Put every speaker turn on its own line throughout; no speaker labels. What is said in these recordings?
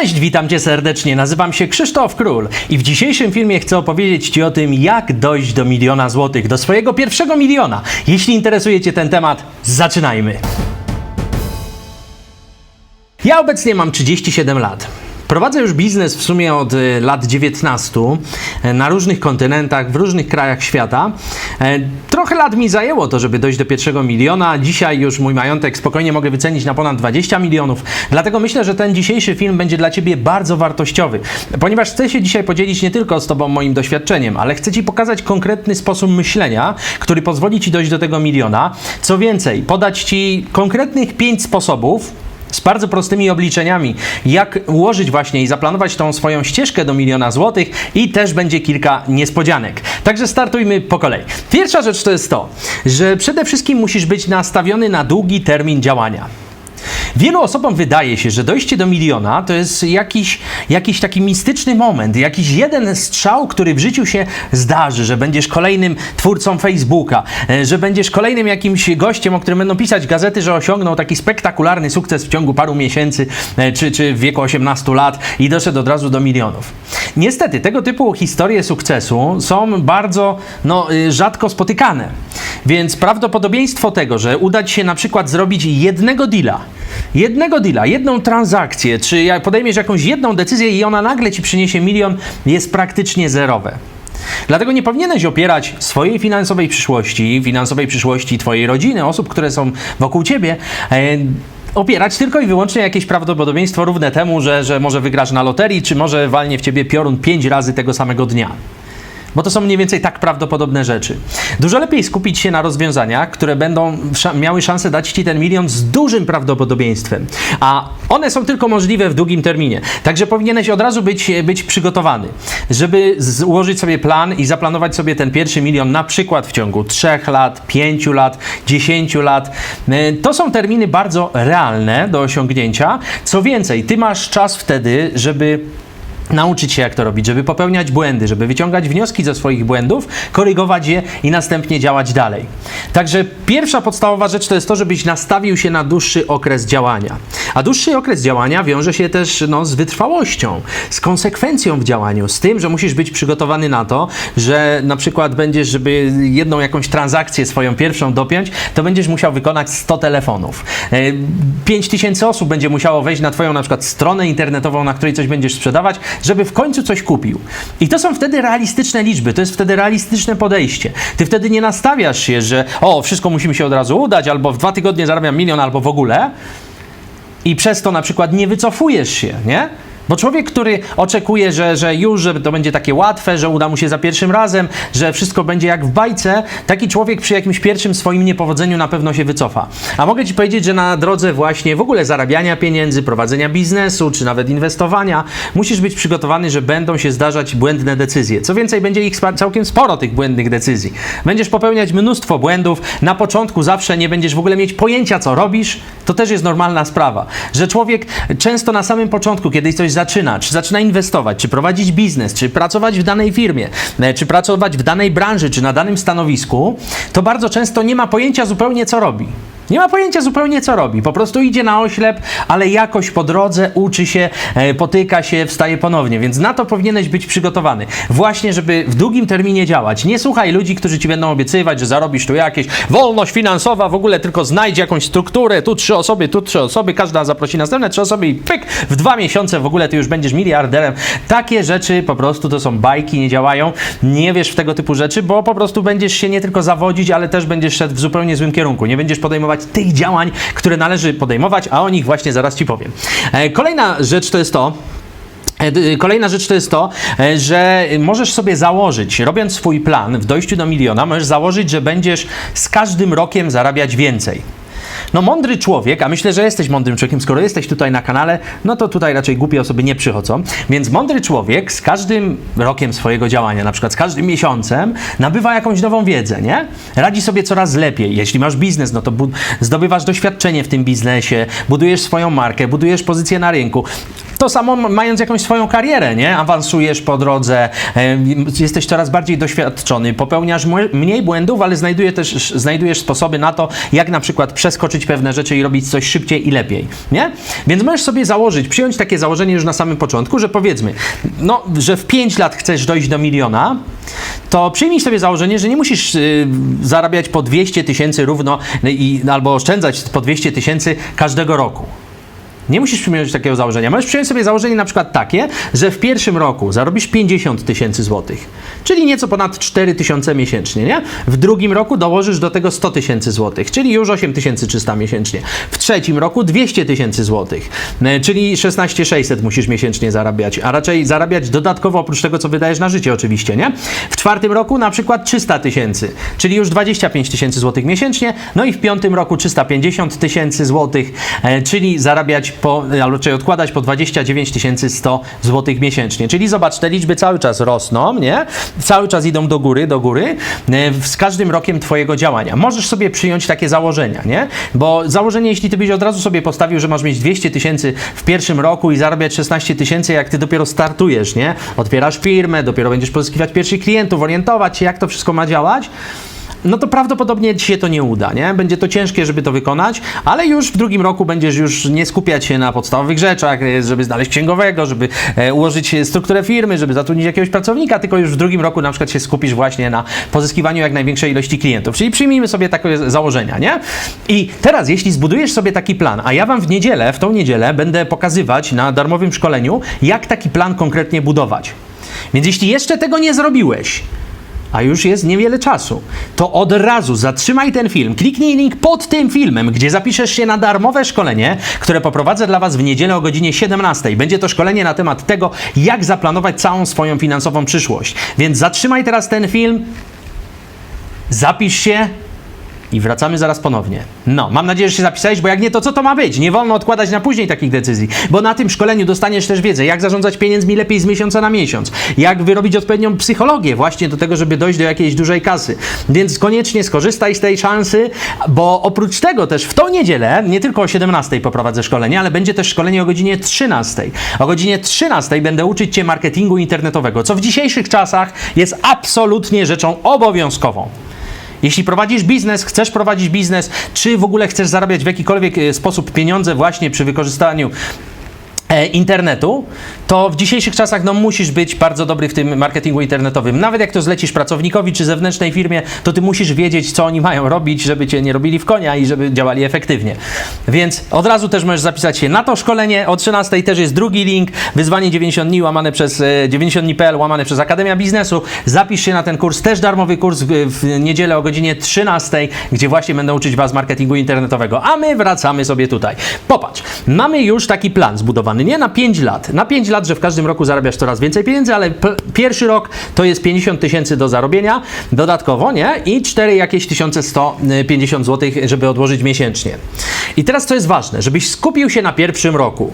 Cześć, witam Cię serdecznie. Nazywam się Krzysztof Król i w dzisiejszym filmie chcę opowiedzieć Ci o tym, jak dojść do miliona złotych, do swojego pierwszego miliona. Jeśli interesuje Cię ten temat, zaczynajmy. Ja obecnie mam 37 lat. Prowadzę już biznes w sumie od e, lat 19 e, na różnych kontynentach, w różnych krajach świata. E, Trochę lat mi zajęło to, żeby dojść do pierwszego miliona. Dzisiaj już mój majątek spokojnie mogę wycenić na ponad 20 milionów. Dlatego myślę, że ten dzisiejszy film będzie dla Ciebie bardzo wartościowy, ponieważ chcę się dzisiaj podzielić nie tylko z Tobą moim doświadczeniem, ale chcę Ci pokazać konkretny sposób myślenia, który pozwoli Ci dojść do tego miliona. Co więcej, podać Ci konkretnych 5 sposobów, z bardzo prostymi obliczeniami, jak ułożyć właśnie i zaplanować tą swoją ścieżkę do miliona złotych i też będzie kilka niespodzianek. Także startujmy po kolei. Pierwsza rzecz to jest to, że przede wszystkim musisz być nastawiony na długi termin działania. Wielu osobom wydaje się, że dojście do miliona to jest jakiś, jakiś taki mistyczny moment, jakiś jeden strzał, który w życiu się zdarzy, że będziesz kolejnym twórcą Facebooka, e, że będziesz kolejnym jakimś gościem, o którym będą pisać gazety, że osiągnął taki spektakularny sukces w ciągu paru miesięcy e, czy, czy w wieku 18 lat i doszedł od razu do milionów. Niestety, tego typu historie sukcesu są bardzo no, y, rzadko spotykane. Więc prawdopodobieństwo tego, że uda Ci się na przykład zrobić jednego deala, jednego deala, jedną transakcję, czy podejmiesz jakąś jedną decyzję i ona nagle Ci przyniesie milion, jest praktycznie zerowe. Dlatego nie powinieneś opierać swojej finansowej przyszłości, finansowej przyszłości Twojej rodziny, osób, które są wokół Ciebie, e, opierać tylko i wyłącznie jakieś prawdopodobieństwo równe temu, że, że może wygrasz na loterii, czy może walnie w Ciebie piorun pięć razy tego samego dnia. Bo to są mniej więcej tak prawdopodobne rzeczy. Dużo lepiej skupić się na rozwiązaniach, które będą miały szansę dać Ci ten milion z dużym prawdopodobieństwem. A one są tylko możliwe w długim terminie. Także powinieneś od razu być, być przygotowany, żeby złożyć sobie plan i zaplanować sobie ten pierwszy milion na przykład w ciągu 3 lat, 5 lat, 10 lat. E, To są terminy bardzo realne do osiągnięcia. Co więcej, Ty masz czas wtedy, żeby nauczyć się, jak to robić, żeby popełniać błędy, żeby wyciągać wnioski ze swoich błędów, korygować je i następnie działać dalej. Także pierwsza podstawowa rzecz to jest to, żebyś nastawił się na dłuższy okres działania. A dłuższy okres działania wiąże się też no, z wytrwałością, z konsekwencją w działaniu, z tym, że musisz być przygotowany na to, że na przykład będziesz, żeby jedną jakąś transakcję swoją pierwszą dopiąć, to będziesz musiał wykonać 100 telefonów. 5 tysięcy osób będzie musiało wejść na Twoją na przykład stronę internetową, na której coś będziesz sprzedawać, żeby w końcu coś kupił. I to są wtedy realistyczne liczby, to jest wtedy realistyczne podejście. Ty wtedy nie nastawiasz się, że o, wszystko musi mi się od razu udać, albo w dwa tygodnie zarabiam milion, albo w ogóle i przez to na przykład nie wycofujesz się, nie? Bo człowiek, który oczekuje, że, że już, że to będzie takie łatwe, że uda mu się za pierwszym razem, że wszystko będzie jak w bajce, taki człowiek przy jakimś pierwszym swoim niepowodzeniu na pewno się wycofa. A mogę Ci powiedzieć, że na drodze właśnie w ogóle zarabiania pieniędzy, prowadzenia biznesu, czy nawet inwestowania, musisz być przygotowany, że będą się zdarzać błędne decyzje. Co więcej, będzie ich całkiem sporo, tych błędnych decyzji. Będziesz popełniać mnóstwo błędów, na początku zawsze nie będziesz w ogóle mieć pojęcia, co robisz, to też jest normalna sprawa. Że człowiek często na samym początku, kiedy coś zaczyna, czy zaczyna inwestować, czy prowadzić biznes, czy pracować w danej firmie, e, czy pracować w danej branży, czy na danym stanowisku, to bardzo często nie ma pojęcia zupełnie, co robi. Nie ma pojęcia zupełnie, co robi. Po prostu idzie na oślep, ale jakoś po drodze uczy się, e, potyka się, wstaje ponownie. Więc na to powinieneś być przygotowany. Właśnie, żeby w długim terminie działać. Nie słuchaj ludzi, którzy ci będą obiecywać, że zarobisz tu jakieś wolność finansowa, w ogóle tylko znajdź jakąś strukturę, tu trzy osoby, tu trzy osoby, każda zaprosi następne trzy osoby i pyk, w dwa miesiące w ogóle ty już będziesz miliarderem. Takie rzeczy po prostu to są bajki, nie działają. Nie wiesz w tego typu rzeczy, bo po prostu będziesz się nie tylko zawodzić, ale też będziesz szedł w zupełnie złym kierunku. Nie będziesz podejmować tych działań, które należy podejmować, a o nich właśnie zaraz ci powiem. E, Kolejna rzecz to jest to, E, d- Kolejna rzecz to jest to, e, że możesz sobie założyć, robiąc swój plan w dojściu do miliona, możesz założyć, że będziesz z każdym rokiem zarabiać więcej. No mądry człowiek, a myślę, że jesteś mądrym człowiekiem, skoro jesteś tutaj na kanale, no to tutaj raczej głupie osoby nie przychodzą. Więc mądry człowiek z każdym rokiem swojego działania, na przykład z każdym miesiącem, nabywa jakąś nową wiedzę, nie? Radzi sobie coraz lepiej. Jeśli masz biznes, no to zdobywasz doświadczenie w tym biznesie, budujesz swoją markę, budujesz pozycję na rynku. To samo mając jakąś swoją karierę, nie? Awansujesz po drodze, jesteś coraz bardziej doświadczony, popełniasz mniej błędów, ale znajduje też, znajdujesz sposoby na to, jak na przykład przeskoczyć pewne rzeczy i robić coś szybciej i lepiej, nie? Więc możesz sobie założyć, przyjąć takie założenie już na samym początku, że powiedzmy, no, że w 5 lat chcesz dojść do miliona, to przyjmij sobie założenie, że nie musisz y, zarabiać po 200 tysięcy równo y, albo oszczędzać po 200 tysięcy każdego roku. Nie musisz przyjąć takiego założenia. Możesz przyjąć sobie założenie na przykład takie, że w pierwszym roku zarobisz 50 tysięcy złotych, czyli nieco ponad 4 tysiące miesięcznie, nie? W drugim roku dołożysz do tego 100 tysięcy złotych, czyli już 8300 miesięcznie. W trzecim roku 200 tysięcy złotych, e, czyli 16 600 musisz miesięcznie zarabiać, a raczej zarabiać dodatkowo oprócz tego, co wydajesz na życie oczywiście, nie? W czwartym roku na przykład 300 tysięcy, czyli już 25 tysięcy złotych miesięcznie, no i w piątym roku 350 tysięcy złotych, e, czyli zarabiać po, albo czyli odkładać po 29 100 złotych miesięcznie. Czyli zobacz, te liczby cały czas rosną, nie? Cały czas idą do góry, do góry, e, z każdym rokiem twojego działania. Możesz sobie przyjąć takie założenia, nie? Bo założenie, jeśli ty byś od razu sobie postawił, że masz mieć 200 tysięcy w pierwszym roku i zarabiać 16 tysięcy, jak ty dopiero startujesz, nie? Otwierasz firmę, dopiero będziesz pozyskiwać pierwszych klientów, orientować się, jak to wszystko ma działać, no to prawdopodobnie ci się to nie uda, nie? Będzie to ciężkie, żeby to wykonać, ale już w drugim roku będziesz już nie skupiać się na podstawowych rzeczach, e, żeby znaleźć księgowego, żeby e, ułożyć strukturę firmy, żeby zatrudnić jakiegoś pracownika, tylko już w drugim roku na przykład się skupisz właśnie na pozyskiwaniu jak największej ilości klientów. Czyli przyjmijmy sobie takie założenia, nie? I teraz, jeśli zbudujesz sobie taki plan, a ja wam w niedzielę, w tą niedzielę będę pokazywać na darmowym szkoleniu, jak taki plan konkretnie budować. Więc jeśli jeszcze tego nie zrobiłeś, a już jest niewiele czasu, to od razu zatrzymaj ten film, kliknij link pod tym filmem, gdzie zapiszesz się na darmowe szkolenie, które poprowadzę dla Was w niedzielę o godzinie 17. Będzie to szkolenie na temat tego, jak zaplanować całą swoją finansową przyszłość. Więc zatrzymaj teraz ten film, zapisz się i wracamy zaraz ponownie. No, mam nadzieję, że się zapisałeś, bo jak nie, to co to ma być? Nie wolno odkładać na później takich decyzji, bo na tym szkoleniu dostaniesz też wiedzę, jak zarządzać pieniędzmi lepiej z miesiąca na miesiąc, jak wyrobić odpowiednią psychologię właśnie do tego, żeby dojść do jakiejś dużej kasy. Więc koniecznie skorzystaj z tej szansy, bo oprócz tego też w tą niedzielę, nie tylko o 17 poprowadzę szkolenie, ale będzie też szkolenie o godzinie 13. O godzinie 13 będę uczyć Cię marketingu internetowego, co w dzisiejszych czasach jest absolutnie rzeczą obowiązkową. Jeśli prowadzisz biznes, chcesz prowadzić biznes, czy w ogóle chcesz zarabiać w jakikolwiek e, sposób pieniądze właśnie przy wykorzystaniu internetu, to w dzisiejszych czasach no, musisz być bardzo dobry w tym marketingu internetowym. Nawet jak to zlecisz pracownikowi czy zewnętrznej firmie, to ty musisz wiedzieć, co oni mają robić, żeby cię nie robili w konia i żeby działali efektywnie. Więc od razu też możesz zapisać się na to szkolenie. O 13 też jest drugi link, wyzwanie 90 dni łamane przez e, 90 dni.pl łamane przez Akademia Biznesu. Zapisz się na ten kurs, też darmowy kurs w niedzielę o godzinie 13, gdzie właśnie będę uczyć Was marketingu internetowego. A my wracamy sobie tutaj. Popatrz, mamy już taki plan zbudowany, nie? Na 5 lat. Na 5 lat, że w każdym roku zarabiasz coraz więcej pieniędzy, ale pierwszy rok to jest 50 tysięcy do zarobienia dodatkowo, nie? I 4 jakieś 1150 zł, żeby odłożyć miesięcznie. I teraz co jest ważne, żebyś skupił się na pierwszym roku.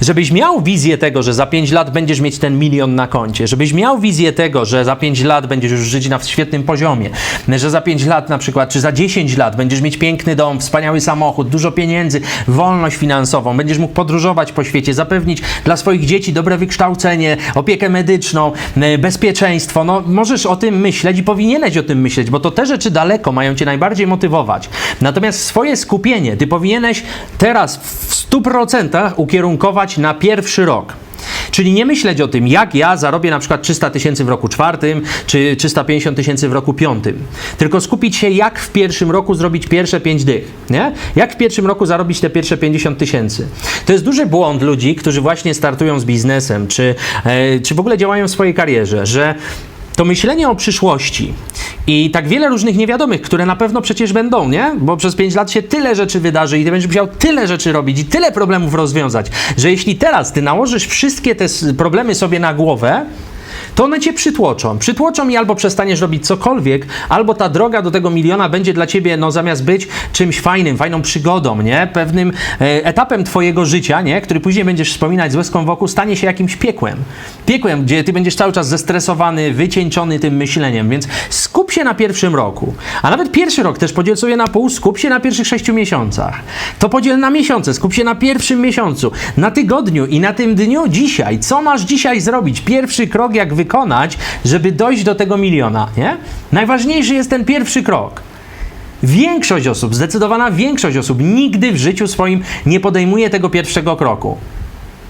Żebyś miał wizję tego, że za 5 lat będziesz mieć ten milion na koncie, żebyś miał wizję tego, że za 5 lat będziesz już żyć na świetnym poziomie, że za 5 lat na przykład, czy za 10 lat będziesz mieć piękny dom, wspaniały samochód, dużo pieniędzy, wolność finansową, będziesz mógł podróżować po świecie, zapewnić dla swoich dzieci dobre wykształcenie, opiekę medyczną, e, bezpieczeństwo. No, możesz o tym myśleć i powinieneś o tym myśleć, bo to te rzeczy daleko mają cię najbardziej motywować. Natomiast swoje skupienie ty powinieneś teraz w 100% ukierunkować na pierwszy rok. Czyli nie myśleć o tym, jak ja zarobię na przykład 300 tysięcy w roku czwartym, czy 350 tysięcy w roku piątym. Tylko skupić się, jak w pierwszym roku zrobić pierwsze 5 dych, nie? Jak w pierwszym roku zarobić te pierwsze 50 tysięcy. To jest duży błąd ludzi, którzy właśnie startują z biznesem, czy, e, czy w ogóle działają w swojej karierze, że to myślenie o przyszłości i tak wiele różnych niewiadomych, które na pewno przecież będą, nie? Bo przez 5 lat się tyle rzeczy wydarzy i ty będziesz musiał tyle rzeczy robić i tyle problemów rozwiązać, że jeśli teraz ty nałożysz wszystkie te problemy sobie na głowę, to one cię przytłoczą. Przytłoczą i albo przestaniesz robić cokolwiek, albo ta droga do tego miliona będzie dla ciebie, no zamiast być czymś fajnym, fajną przygodą, nie? Pewnym e, etapem twojego życia, nie? Który później będziesz wspominać z łezką wokół, stanie się jakimś piekłem. Piekłem, gdzie ty będziesz cały czas zestresowany, wycieńczony tym myśleniem, więc skup się na pierwszym roku. A nawet pierwszy rok też podziel sobie na pół, skup się na pierwszych sześciu miesiącach. To podziel na miesiące, skup się na pierwszym miesiącu, na tygodniu i na tym dniu dzisiaj. Co masz dzisiaj zrobić? Pierwszy krok, jak wykonać, żeby dojść do tego miliona, nie? Najważniejszy jest ten pierwszy krok. Większość osób, zdecydowana większość osób nigdy w życiu swoim nie podejmuje tego pierwszego kroku.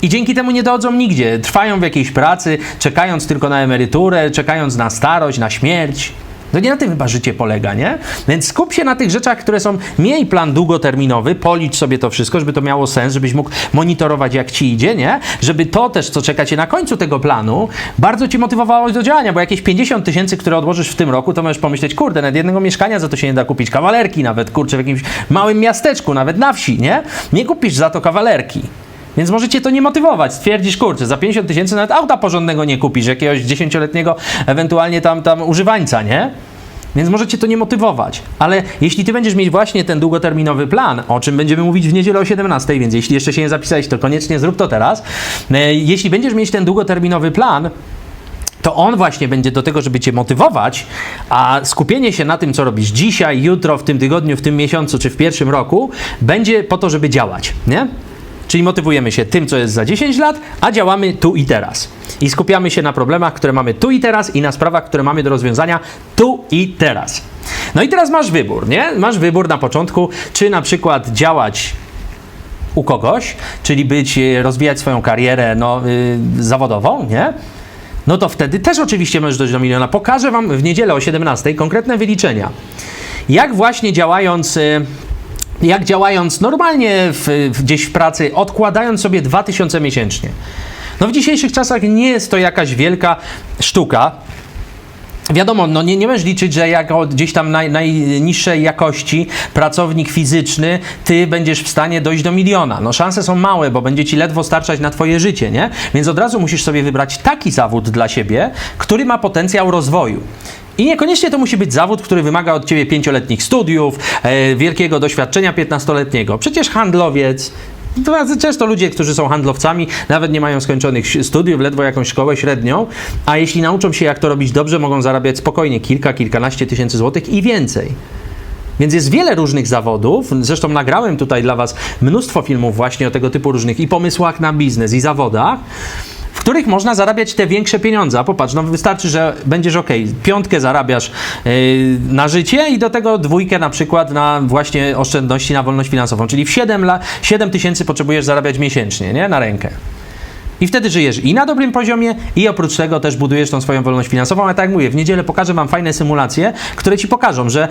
I dzięki temu nie dochodzą nigdzie. Trwają w jakiejś pracy, czekając tylko na emeryturę, czekając na starość, na śmierć. To nie na tym chyba życie polega, nie? Więc skup się na tych rzeczach, które są, miej plan długoterminowy, policz sobie to wszystko, żeby to miało sens, żebyś mógł monitorować jak ci idzie, nie? Żeby to też, co czeka cię na końcu tego planu, bardzo cię motywowało do działania, bo jakieś 50 tysięcy, które odłożysz w tym roku, to możesz pomyśleć, kurde, nawet jednego mieszkania za to się nie da kupić, kawalerki nawet, kurczę, w jakimś małym miasteczku, nawet na wsi, nie? Nie kupisz za to kawalerki. Więc możecie to nie motywować. Stwierdzisz, kurczę, za 50 tysięcy nawet auta porządnego nie kupisz, jakiegoś 10-letniego ewentualnie tam, tam używańca, nie? Więc możecie to nie motywować. Ale jeśli ty będziesz mieć właśnie ten długoterminowy plan, o czym będziemy mówić w niedzielę o 17, więc jeśli jeszcze się nie zapisałeś, to koniecznie zrób to teraz. E, Jeśli będziesz mieć ten długoterminowy plan, to on właśnie będzie do tego, żeby cię motywować, a skupienie się na tym, co robisz dzisiaj, jutro, w tym tygodniu, w tym miesiącu czy w pierwszym roku, będzie po to, żeby działać, nie? Czyli motywujemy się tym, co jest za 10 lat, a działamy tu i teraz. I skupiamy się na problemach, które mamy tu i teraz i na sprawach, które mamy do rozwiązania tu i teraz. No i teraz masz wybór, nie? Masz wybór na początku, czy na przykład działać u kogoś, czyli być, e, rozwijać swoją karierę no, y, zawodową, nie? No to wtedy też oczywiście możesz dojść do miliona. Pokażę Wam w niedzielę o 17 konkretne wyliczenia. Jak właśnie działając y, jak działając normalnie w, gdzieś w pracy, odkładając sobie 2000 miesięcznie. No w dzisiejszych czasach nie jest to jakaś wielka sztuka. Wiadomo, no nie, nie możesz liczyć, że jako gdzieś tam naj, najniższej jakości pracownik fizyczny, ty będziesz w stanie dojść do miliona. No szanse są małe, bo będzie ci ledwo starczać na twoje życie, nie? Więc od razu musisz sobie wybrać taki zawód dla siebie, który ma potencjał rozwoju. I niekoniecznie to musi być zawód, który wymaga od ciebie pięcioletnich studiów, e, wielkiego doświadczenia piętnastoletniego. Przecież handlowiec, bardzo często ludzie, którzy są handlowcami, nawet nie mają skończonych studiów, ledwo jakąś szkołę średnią, a jeśli nauczą się, jak to robić dobrze, mogą zarabiać spokojnie kilka, kilkanaście tysięcy złotych i więcej. Więc jest wiele różnych zawodów. Zresztą nagrałem tutaj dla Was mnóstwo filmów właśnie o tego typu różnych i pomysłach na biznes, i zawodach których można zarabiać te większe pieniądze. A popatrz, no wystarczy, że będziesz ok, piątkę zarabiasz yy, na życie i do tego dwójkę na przykład na właśnie oszczędności na wolność finansową. Czyli w 7, la, 7 tysięcy potrzebujesz zarabiać miesięcznie, nie? Na rękę. I wtedy żyjesz i na dobrym poziomie, i oprócz tego też budujesz tą swoją wolność finansową. Ale tak jak mówię, w niedzielę pokażę Wam fajne symulacje, które Ci pokażą, że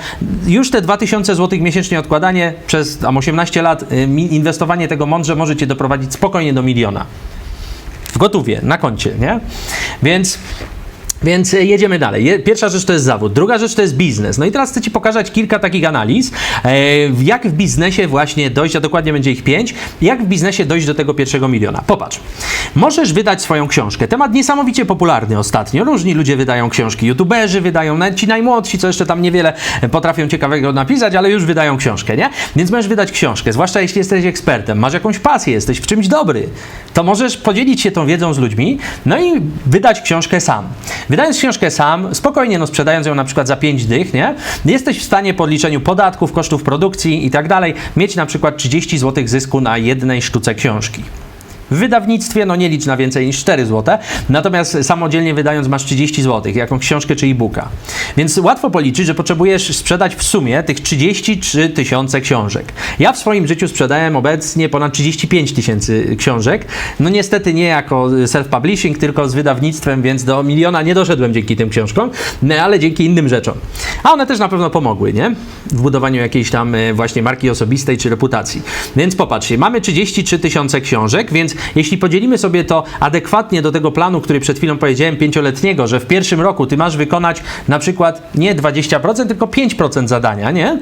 już te 2000 zł miesięcznie odkładanie przez tam 18 lat, y, inwestowanie tego mądrze może Cię doprowadzić spokojnie do miliona w gotówie, na koncie, nie? Więc więc jedziemy dalej. Pierwsza rzecz to jest zawód, druga rzecz to jest biznes. No i teraz chcę Ci pokazać kilka takich analiz, e, jak w biznesie właśnie dojść, a dokładnie będzie ich pięć, jak w biznesie dojść do tego pierwszego miliona. Popatrz, możesz wydać swoją książkę. Temat niesamowicie popularny ostatnio. Różni ludzie wydają książki, youtuberzy wydają, nawet ci najmłodsi, co jeszcze tam niewiele potrafią ciekawego napisać, ale już wydają książkę, nie? Więc możesz wydać książkę, zwłaszcza jeśli jesteś ekspertem, masz jakąś pasję, jesteś w czymś dobry, to możesz podzielić się tą wiedzą z ludźmi, no i wydać książkę sam. Wydając książkę sam, spokojnie, no sprzedając ją na przykład za 5 dych, nie? Jesteś w stanie po liczeniu podatków, kosztów produkcji i tak dalej, mieć na przykład 30 zł zysku na jednej sztuce książki. W wydawnictwie no nie licz na więcej niż 4 zł, natomiast samodzielnie wydając masz 30 zł, jakąś książkę czy e-booka. Więc łatwo policzyć, że potrzebujesz sprzedać w sumie tych 33 tysiące książek. Ja w swoim życiu sprzedałem obecnie ponad 35 tysięcy książek. No niestety nie jako self-publishing, tylko z wydawnictwem, więc do miliona nie doszedłem dzięki tym książkom, no, ale dzięki innym rzeczom. A one też na pewno pomogły, nie? W budowaniu jakiejś tam e, właśnie marki osobistej czy reputacji. Więc popatrzcie, mamy 33 tysiące książek, więc Jeśli podzielimy sobie to adekwatnie do tego planu, który przed chwilą powiedziałem, pięcioletniego, że w pierwszym roku ty masz wykonać na przykład nie 20%, tylko 5% zadania, nie?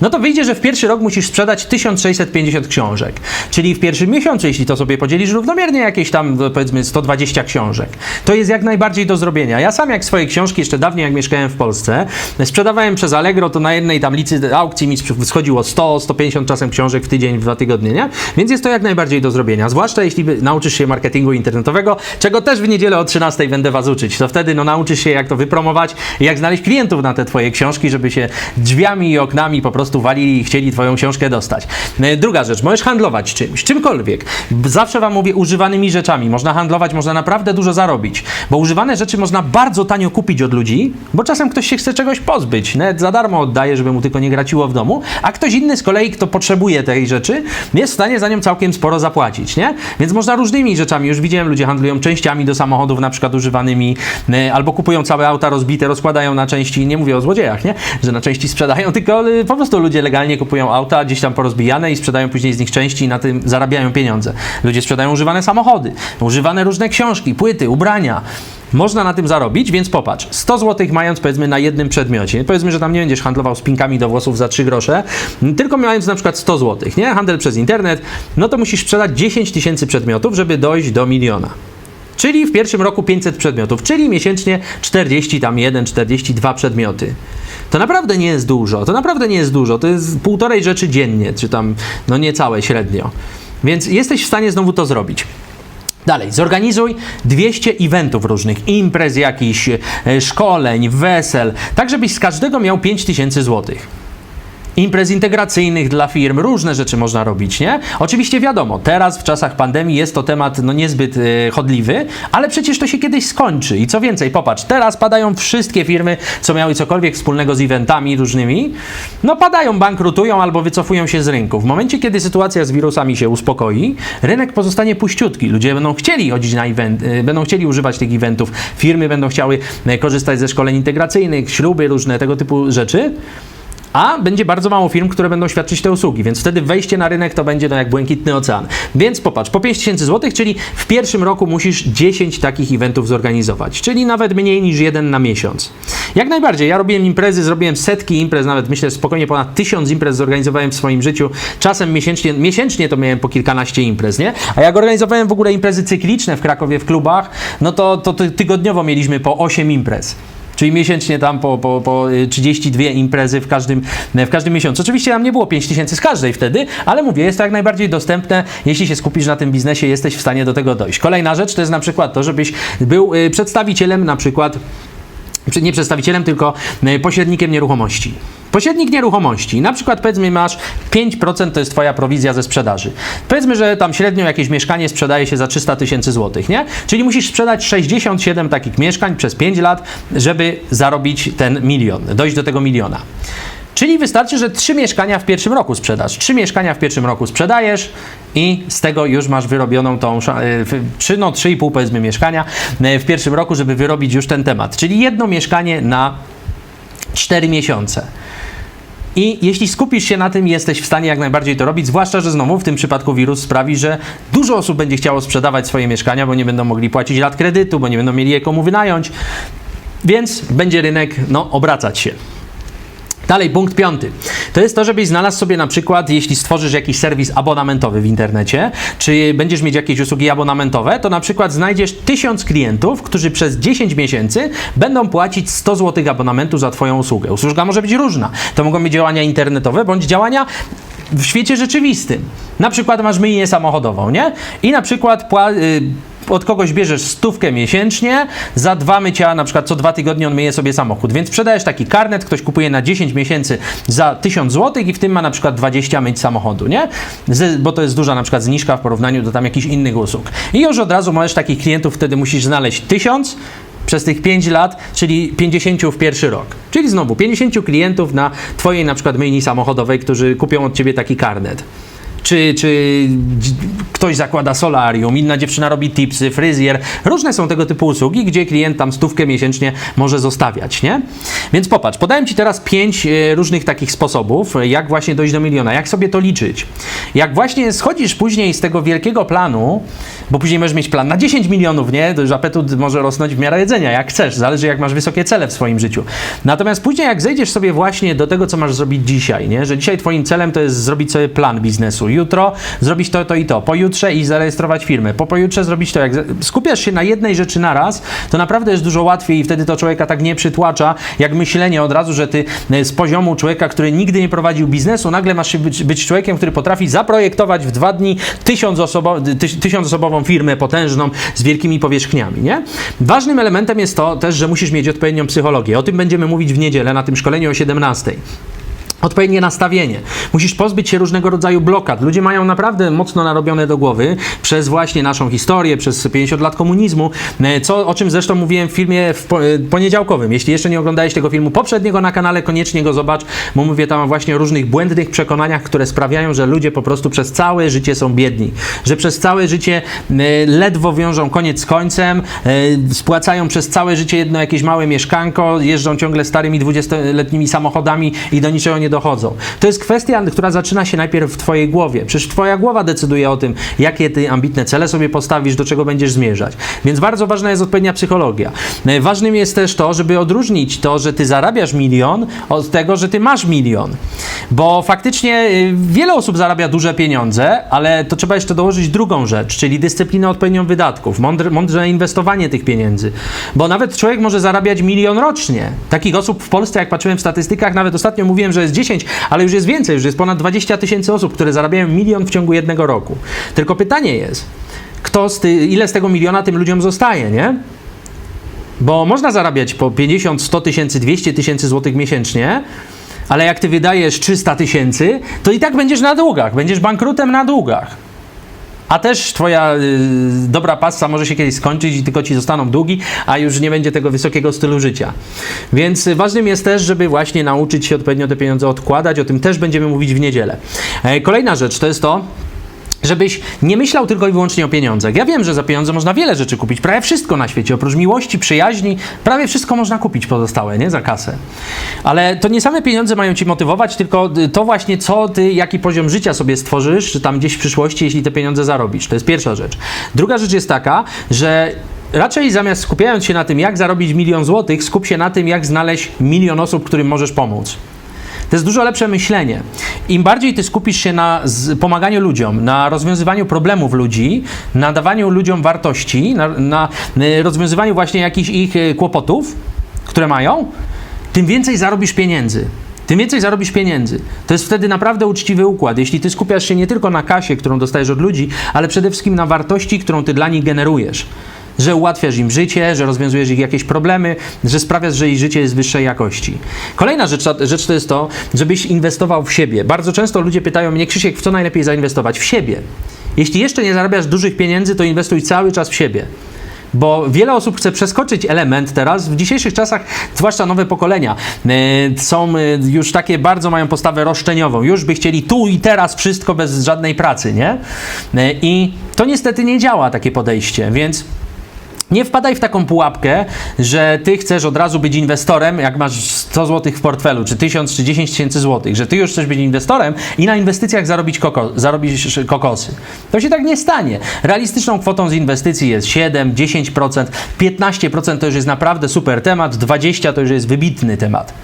No to wyjdzie, że w pierwszy rok musisz sprzedać 1650 książek. Czyli w pierwszym miesiącu, jeśli to sobie podzielisz równomiernie, jakieś tam no, powiedzmy 120 książek. To jest jak najbardziej do zrobienia. Ja sam jak swoje książki jeszcze dawniej, jak mieszkałem w Polsce, sprzedawałem przez Allegro, to na jednej tam licy aukcji mi schodziło 100, 150 czasem książek w tydzień, w dwa tygodnie, nie? Więc jest to jak najbardziej do zrobienia. Zwłaszcza jeśli nauczysz się marketingu internetowego, czego też w niedzielę o 13 będę was uczyć. To wtedy no, nauczysz się, jak to wypromować jak znaleźć klientów na te twoje książki, żeby się drzwiami i oknami po prostu walili i chcieli twoją książkę dostać. E, Druga rzecz, możesz handlować czymś, czymkolwiek. Zawsze wam mówię używanymi rzeczami. Można handlować, można naprawdę dużo zarobić, bo używane rzeczy można bardzo tanio kupić od ludzi, bo czasem ktoś się chce czegoś pozbyć. Nawet za darmo oddaje, żeby mu tylko nie graciło w domu, a ktoś inny z kolei, kto potrzebuje tej rzeczy, jest w stanie za nią całkiem sporo zapłacić, nie? Więc można różnymi rzeczami. Już widziałem, ludzie handlują częściami do samochodów, na przykład używanymi, e, albo kupują całe auta rozbite, rozkładają na części, nie mówię o złodziejach, nie? Że na części sprzedają, tylko e, po prostu ludzie legalnie kupują auta, gdzieś tam porozbijane i sprzedają później z nich części i na tym zarabiają pieniądze. Ludzie sprzedają używane samochody, używane różne książki, płyty, ubrania. Można na tym zarobić, więc popatrz, 100 zł mając powiedzmy na jednym przedmiocie, powiedzmy, że tam nie będziesz handlował spinkami do włosów za 3 grosze, tylko mając na przykład 100 zł, nie? Handel przez internet, no to musisz sprzedać 10 tysięcy przedmiotów, żeby dojść do miliona. Czyli w pierwszym roku 500 przedmiotów, czyli miesięcznie 40 tam 1, 42 przedmioty. To naprawdę nie jest dużo, to naprawdę nie jest dużo, to jest półtorej rzeczy dziennie, czy tam no niecałe średnio. Więc jesteś w stanie znowu to zrobić. Dalej, zorganizuj 200 eventów różnych, imprez jakichś, e, szkoleń, wesel, tak żebyś z każdego miał 5000 złotych imprez integracyjnych dla firm, różne rzeczy można robić, nie? Oczywiście wiadomo, teraz w czasach pandemii jest to temat no niezbyt e, chodliwy, ale przecież to się kiedyś skończy. I co więcej, popatrz, teraz padają wszystkie firmy, co miały cokolwiek wspólnego z eventami różnymi, no padają, bankrutują albo wycofują się z rynku. W momencie, kiedy sytuacja z wirusami się uspokoi, rynek pozostanie puściutki, ludzie będą chcieli chodzić na event, e, będą chcieli używać tych eventów, firmy będą chciały e, korzystać ze szkoleń integracyjnych, śluby, różne tego typu rzeczy, a będzie bardzo mało firm, które będą świadczyć te usługi, więc wtedy wejście na rynek to będzie no jak błękitny ocean. Więc popatrz, po 5000 zł, czyli w pierwszym roku musisz 10 takich eventów zorganizować, czyli nawet mniej niż jeden na miesiąc. Jak najbardziej, ja robiłem imprezy, zrobiłem setki imprez, nawet myślę spokojnie ponad 1000 imprez zorganizowałem w swoim życiu. Czasem miesięcznie, miesięcznie to miałem po kilkanaście imprez, nie? A jak organizowałem w ogóle imprezy cykliczne w Krakowie w klubach, no to, to tygodniowo mieliśmy po 8 imprez. Czyli miesięcznie tam po, po, po 32 imprezy w każdym, w każdym miesiącu. Oczywiście tam nie było 5 tysięcy z każdej wtedy, ale mówię, jest to jak najbardziej dostępne. Jeśli się skupisz na tym biznesie, jesteś w stanie do tego dojść. Kolejna rzecz to jest na przykład to, żebyś był y, przedstawicielem na przykład nie przedstawicielem, tylko y, pośrednikiem nieruchomości. Pośrednik nieruchomości, na przykład powiedzmy masz 5% to jest Twoja prowizja ze sprzedaży. Powiedzmy, że tam średnio jakieś mieszkanie sprzedaje się za 300 tysięcy złotych, nie? Czyli musisz sprzedać 67 takich mieszkań przez 5 lat, żeby zarobić ten milion, dojść do tego miliona. Czyli wystarczy, że trzy mieszkania w pierwszym roku sprzedasz. Trzy mieszkania w pierwszym roku sprzedajesz i z tego już masz wyrobioną tą, no trzy i pół powiedzmy mieszkania e, w pierwszym roku, żeby wyrobić już ten temat. Czyli jedno mieszkanie na 4 miesiące. I jeśli skupisz się na tym, jesteś w stanie jak najbardziej to robić, zwłaszcza, że znowu w tym przypadku wirus sprawi, że dużo osób będzie chciało sprzedawać swoje mieszkania, bo nie będą mogli płacić lat kredytu, bo nie będą mieli je komu wynająć, więc będzie rynek no, obracać się. Dalej, punkt piąty. To jest to, żebyś znalazł sobie na przykład, jeśli stworzysz jakiś serwis abonamentowy w internecie, czy będziesz mieć jakieś usługi abonamentowe, to na przykład znajdziesz tysiąc klientów, którzy przez 10 miesięcy będą płacić 100 zł abonamentu za Twoją usługę. Usługa może być różna. To mogą być działania internetowe, bądź działania w świecie rzeczywistym. Na przykład masz myjnię samochodową, nie? I na przykład pła- y, od kogoś bierzesz stówkę miesięcznie, za dwa mycia, na przykład co dwa tygodnie on myje sobie samochód. Więc sprzedajesz taki karnet, ktoś kupuje na 10 miesięcy za 1000 zł i w tym ma na przykład 20 myć samochodu, nie? Z, bo to jest duża na przykład zniżka w porównaniu do tam jakichś innych usług. I już od razu możesz takich klientów, wtedy musisz znaleźć 1000 przez tych 5 lat, czyli 50 w pierwszy rok. Czyli znowu 50 klientów na Twojej na przykład myjni samochodowej, którzy kupią od Ciebie taki karnet. Czy, czy ktoś zakłada solarium, inna dziewczyna robi tipsy, fryzjer. Różne są tego typu usługi, gdzie klient tam stówkę miesięcznie może zostawiać, nie? Więc popatrz, podałem Ci teraz pięć e, różnych takich sposobów, e, jak właśnie dojść do miliona, jak sobie to liczyć. Jak właśnie schodzisz później z tego wielkiego planu, bo później możesz mieć plan na 10 milionów, nie? To już apetyt może rosnąć w miarę jedzenia, jak chcesz, zależy jak masz wysokie cele w swoim życiu. Natomiast później jak zejdziesz sobie właśnie do tego, co masz zrobić dzisiaj, nie? Że dzisiaj Twoim celem to jest zrobić sobie plan biznesu. Jutro zrobić to, to i to. Pojutrze i zarejestrować firmę. Po pojutrze zrobić to. Jak skupiasz się na jednej rzeczy naraz, to naprawdę jest dużo łatwiej i wtedy to człowieka tak nie przytłacza, jak myślenie od razu, że ty e, z poziomu człowieka, który nigdy nie prowadził biznesu, nagle masz być, być człowiekiem, który potrafi zaprojektować w dwa dni tysiąc, osobo, tyś, tysiącosobową firmę potężną z wielkimi powierzchniami, nie? Ważnym elementem jest to też, że musisz mieć odpowiednią psychologię. O tym będziemy mówić w niedzielę na tym szkoleniu o 17. Odpowiednie nastawienie. Musisz pozbyć się różnego rodzaju blokad. Ludzie mają naprawdę mocno narobione do głowy przez właśnie naszą historię, przez 50 lat komunizmu, e, co, o czym zresztą mówiłem w filmie w e, poniedziałkowym. Jeśli jeszcze nie oglądałeś tego filmu poprzedniego na kanale, koniecznie go zobacz, bo mówię tam właśnie o różnych błędnych przekonaniach, które sprawiają, że ludzie po prostu przez całe życie są biedni. Że przez całe życie e, ledwo wiążą koniec z końcem, spłacają przez całe życie jedno jakieś małe mieszkanko, jeżdżą ciągle starymi 20-letnimi samochodami i do niczego nie dochodzą. To jest kwestia, która zaczyna się najpierw w Twojej głowie. Przecież Twoja głowa decyduje o tym, jakie Ty ambitne cele sobie postawisz, do czego będziesz zmierzać. Więc bardzo ważna jest odpowiednia psychologia. E, Ważnym jest też to, żeby odróżnić to, że Ty zarabiasz milion od tego, że Ty masz milion. Bo faktycznie y, wiele osób zarabia duże pieniądze, ale to trzeba jeszcze dołożyć drugą rzecz, czyli dyscyplinę odpowiednią wydatków, mądre, mądre inwestowanie tych pieniędzy. Bo nawet człowiek może zarabiać milion rocznie. Takich osób w Polsce, jak patrzyłem w statystykach, nawet ostatnio mówiłem, że jest 10, ale już jest więcej, już jest ponad 20 tysięcy osób, które zarabiają milion w ciągu jednego roku. Tylko pytanie jest, kto z ty, ile z tego miliona tym ludziom zostaje, nie? Bo można zarabiać po 50, 100 tysięcy, 200 tysięcy złotych miesięcznie, ale jak ty wydajesz 300 tysięcy, to i tak będziesz na długach, będziesz bankrutem na długach. A też twoja y, dobra pasa może się kiedyś skończyć i tylko ci zostaną długi, a już nie będzie tego wysokiego stylu życia. Więc ważnym jest też, żeby właśnie nauczyć się odpowiednio te pieniądze odkładać. O tym też będziemy mówić w niedzielę. E, kolejna rzecz to jest to, żebyś nie myślał tylko i wyłącznie o pieniądzach. Ja wiem, że za pieniądze można wiele rzeczy kupić, prawie wszystko na świecie, oprócz miłości, przyjaźni, prawie wszystko można kupić pozostałe, nie? Za kasę. Ale to nie same pieniądze mają ci motywować, tylko y, to właśnie co ty, jaki poziom życia sobie stworzysz, czy tam gdzieś w przyszłości, jeśli te pieniądze zarobisz. To jest pierwsza rzecz. Druga rzecz jest taka, że raczej zamiast skupiając się na tym, jak zarobić milion złotych, skup się na tym, jak znaleźć milion osób, którym możesz pomóc. To jest dużo lepsze myślenie. Im bardziej ty skupisz się na pomaganiu ludziom, na rozwiązywaniu problemów ludzi, na dawaniu ludziom wartości, na, na y, rozwiązywaniu właśnie jakichś ich y, kłopotów, które mają, tym więcej zarobisz pieniędzy. Tym więcej zarobisz pieniędzy. To jest wtedy naprawdę uczciwy układ. Jeśli ty skupiasz się nie tylko na kasie, którą dostajesz od ludzi, ale przede wszystkim na wartości, którą ty dla nich generujesz. Że ułatwiasz im życie, że rozwiązujesz ich jakieś problemy, że sprawiasz, że ich życie jest wyższej jakości. Kolejna rzecz, rzecz to jest to, żebyś inwestował w siebie. Bardzo często ludzie pytają mnie, Krzysiek, w co najlepiej zainwestować? W siebie. Jeśli jeszcze nie zarabiasz dużych pieniędzy, to inwestuj cały czas w siebie. Bo wiele osób chce przeskoczyć element teraz. W dzisiejszych czasach, zwłaszcza nowe pokolenia, e, są e, już takie bardzo mają postawę roszczeniową. Już by chcieli tu i teraz wszystko bez żadnej pracy, nie? E, I to niestety nie działa takie podejście, więc. Nie wpadaj w taką pułapkę, że ty chcesz od razu być inwestorem, jak masz 100 zł w portfelu, czy 1000, czy 10 tysięcy złotych, że ty już chcesz być inwestorem i na inwestycjach zarobić koko, zarobisz kokosy. To się tak nie stanie. Realistyczną kwotą z inwestycji jest 7, 10%, 15% to już jest naprawdę super temat, 20% to już jest wybitny temat.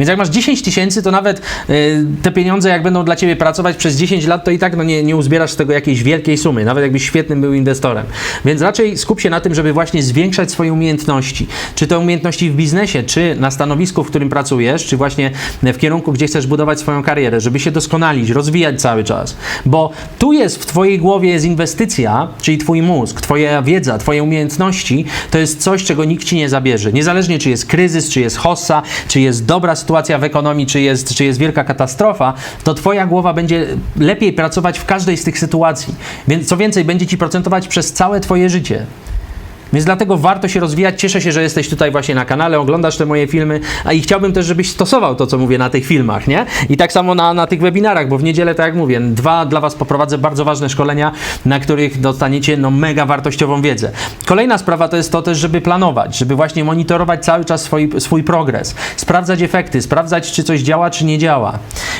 Więc jak masz 10 tysięcy, to nawet y, te pieniądze, jak będą dla ciebie pracować przez 10 lat, to i tak no, nie, nie uzbierasz z tego jakiejś wielkiej sumy, nawet jakbyś świetnym był inwestorem. Więc raczej skup się na tym, żeby właśnie zwiększać swoje umiejętności. Czy to umiejętności w biznesie, czy na stanowisku, w którym pracujesz, czy właśnie w kierunku, gdzie chcesz budować swoją karierę, żeby się doskonalić, rozwijać cały czas. Bo tu jest w twojej głowie jest inwestycja, czyli twój mózg, twoja wiedza, twoje umiejętności, to jest coś, czego nikt ci nie zabierze. Niezależnie czy jest kryzys, czy jest hossa, czy jest dobra sytuacja w ekonomii, czy jest, czy jest wielka katastrofa, to twoja głowa będzie lepiej pracować w każdej z tych sytuacji. Więc co więcej, będzie ci procentować przez całe twoje życie. Więc dlatego warto się rozwijać. Cieszę się, że jesteś tutaj właśnie na kanale, oglądasz te moje filmy, a i chciałbym też, żebyś stosował to, co mówię na tych filmach, nie? I tak samo na, na tych webinarach, bo w niedzielę, tak jak mówię, dwa dla Was poprowadzę bardzo ważne szkolenia, na których dostaniecie no mega wartościową wiedzę. Kolejna sprawa to jest to też, żeby planować, żeby właśnie monitorować cały czas swój, swój progres, sprawdzać efekty, sprawdzać, czy coś działa, czy nie działa.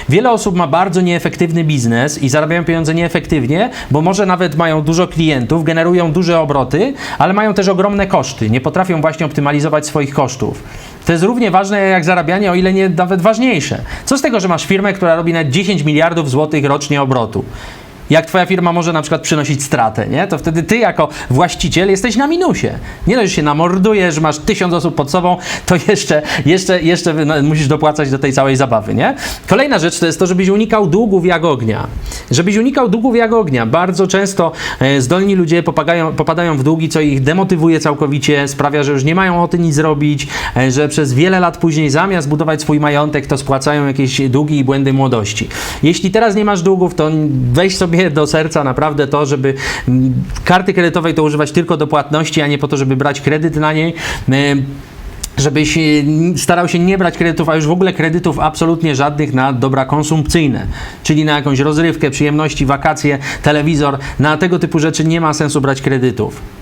Wiele osób ma bardzo nieefektywny biznes i zarabiają pieniądze nieefektywnie, bo może nawet mają dużo klientów, generują duże obroty, ale mają też ogromne koszty. Nie potrafią właśnie optymalizować swoich kosztów. To jest równie ważne jak zarabianie, o ile nie nawet ważniejsze. Co z tego, że masz firmę, która robi nawet 10 miliardów złotych rocznie obrotu? Jak twoja firma może na przykład przynosić stratę, nie? To wtedy ty jako właściciel jesteś na minusie. Nie dość, że się namordujesz, masz tysiąc osób pod sobą, to jeszcze, jeszcze, jeszcze no, musisz dopłacać do tej całej zabawy, nie? Kolejna rzecz to jest to, żebyś unikał długów jak ognia. Żebyś unikał długów jak ognia. Bardzo często e, zdolni ludzie popadają, popadają w długi, co ich demotywuje całkowicie, sprawia, że już nie mają ochoty nic zrobić, e, że przez wiele lat później zamiast budować swój majątek, to spłacają jakieś długi i błędy młodości. Jeśli teraz nie masz długów, to weź sobie do serca naprawdę to, żeby karty kredytowej to używać tylko do płatności, a nie po to, żeby brać kredyt na niej. E, żebyś starał się nie brać kredytów, a już w ogóle kredytów absolutnie żadnych na dobra konsumpcyjne, czyli na jakąś rozrywkę, przyjemności, wakacje, telewizor. Na tego typu rzeczy nie ma sensu brać kredytów.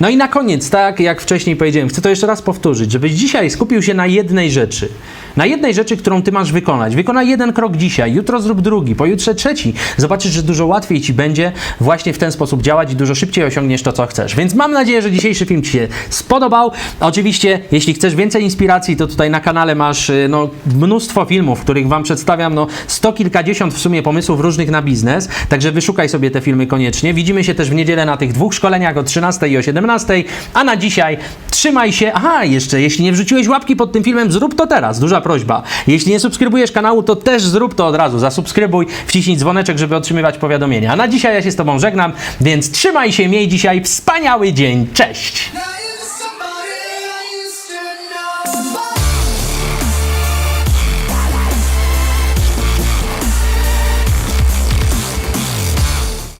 No i na koniec, tak jak wcześniej powiedziałem, chcę to jeszcze raz powtórzyć, żebyś dzisiaj skupił się na jednej rzeczy. Na jednej rzeczy, którą ty masz wykonać. Wykonaj jeden krok dzisiaj, jutro zrób drugi, pojutrze trzeci. Zobaczysz, że dużo łatwiej ci będzie właśnie w ten sposób działać i dużo szybciej osiągniesz to, co chcesz. Więc mam nadzieję, że dzisiejszy film ci się spodobał. Oczywiście, jeśli chcesz więcej inspiracji, to tutaj na kanale masz y, no, mnóstwo filmów, w których wam przedstawiam no, sto kilkadziesiąt w sumie pomysłów różnych na biznes. Także wyszukaj sobie te filmy koniecznie. Widzimy się też w niedzielę na tych dwóch szkoleniach o 13 i o 17. A na dzisiaj trzymaj się. Aha, jeszcze jeśli nie wrzuciłeś łapki pod tym filmem, zrób to teraz. Duża prośba. Jeśli nie subskrybujesz kanału, to też zrób to od razu. Zasubskrybuj, wciśnij dzwoneczek, żeby otrzymywać powiadomienia. A na dzisiaj ja się z Tobą żegnam, więc trzymaj się, miej dzisiaj wspaniały dzień. Cześć!